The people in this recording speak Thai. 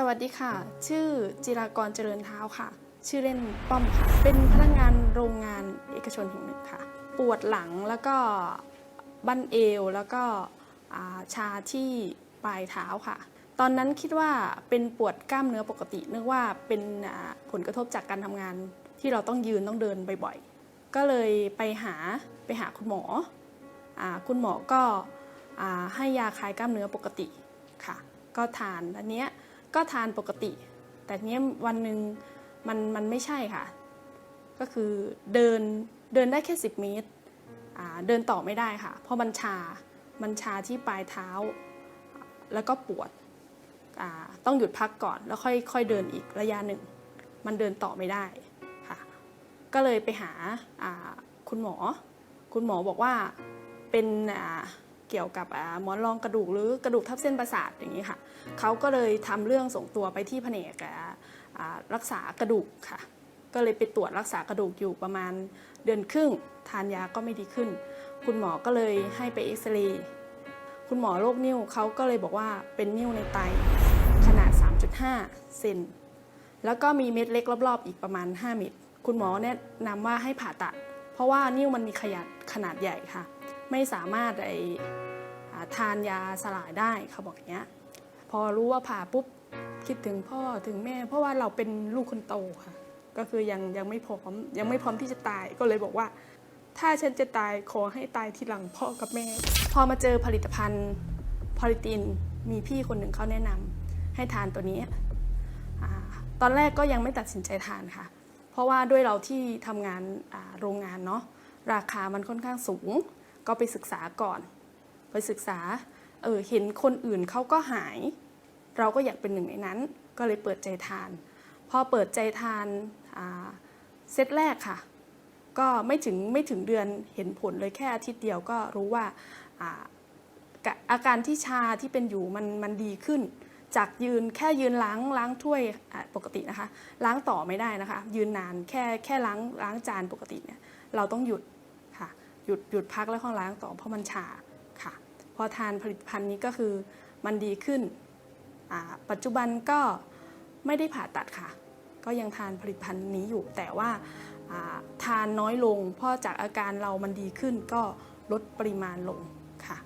สวัสดีค่ะ ชื่อจิรากรเจริญเท้าค่ะ ชื่อเล่นป้อมค่ะ เป็นพนักงานโรงงานเอกชนแห่งหนึ่งค่ะ ปวดหลังแล้วก็บั้นเอวแล้วก็าชาที่ปลายเท้าค่ะ ตอนนั้นคิดว่าเป็นปวดกล้ามเนื้อปกตินึกว่าเป็นผลกระทบจากการทำงานที่เราต้องยืนต้องเดินบ่อยๆ ก็เลยไปหาไปหาคุณหมออคุณหมอก็อ่าให้ยาคลายกล้ามเนื้อปกติค่ะ ก็ทานอันเนี้ย ก็ทานปกติ แต่เนี้ยวันหนึ่งมันมันไม่ใช่ค่ะ ก็คือเดินเดินได้แค่ 10 เมตร เดินต่อไม่ได้ค่ะ เพราะมันชา มันชาที่ปลายเท้า แล้วก็ปวด ต้องหยุดพักก่อนแล้วค่อยค่อยเดินอีกระยะหนึ่ง มันเดินต่อไม่ได้ค่ะ ก็เลยไปหาคุณหมอ คุณหมอบอกว่าเป็นอ่า กี่ยวกับหมอนรองกระดูกหรือกระดูกทับเส้นประสาทอย่างนี้ค่ะเขาก็เลยทำเรื่องส่งตัวไปที่แผนกอ่าอ่ารักษากระดูกค่ะ ก็เลยไปตรวจรักษากระดูกอยู่ประมาณเดือนครึ่ง ทานยาก็ไม่ดีขึ้น คุณหมอก็เลยให้ไปเอ็กซเรย์คุณหมอโรคนิ้วเขาก็เลยบอกว่าเป็นนิ้วในไตขนาด 3.5 เซนแล้วก็มีเม็ดเล็กรอบๆ อีกประมาณ 5 เม็ดคุณหมอแนะนำว่าให้ผ่าตัด เพราะว่านิ้วมันมีขยาดขนาดใหญ่ค่ะ ไม่สามารถไอทานยาสลายได้เขาบอกอย่างเงี้ยพอรู้ว่าผ่าปุ๊บคิดถึงพ่อถึงแม่ เพราะว่าเราเป็นลูกคนโตค่ะ ก็คือยังยังไม่พร้อมยังไม่พร้อมที่จะตายก็เลยบอกว่า ถ้าฉันจะตายขอให้ตายทีหลังพ่อกับแม่ พอมาเจอผลิตภัณฑ์พอลิตินมีพี่คนหนึ่งเขาแนะนำให้ทานตัวนี้อตอนแรกก็ยังไม่ตัดสินใจทานค่ะ เพราะว่าด้วยเราที่ทำงานโรงงานเนาะราคามันค่อนข้างสูง ก็ไปศึกษาก่อน ไปศึกษาเออเห็นคนอื่นเขาก็หาย เราก็อยากเป็นหนึ่งในนั้น ก็เลยเปิดใจทาน พอเปิดใจทานเซตแรกค่ะ ก็ไม่ถึงไม่ถึงเดือนเห็นผลเลยแค่อาทิตย์เดียวก็รู้ว่าอาการที่ชาที่เป็นอยู่มันมันดีขึ้น จากยืนแค่ยืนล้างล้างถ้วยปกตินะคะ ล้างต่อไม่ได้นะคะ ยืนนานแค่แค่ล้างล้างจานปกติเนี่ยเราต้องหยุด หยุดหยุดพักแล้วค่อยล้างต่อเพราะมันชาค่ะ พอทานผลิตภัณฑ์นี้ก็คือมันดีขึ้น ปัจจุบันก็ไม่ได้ผ่าตัดค่ะ ก็ยังทานผลิตภัณฑ์นี้อยู่ แต่ว่าทานน้อยลง เพราะจากอาการเรามันดีขึ้นก็ลดปริมาณลงค่ะ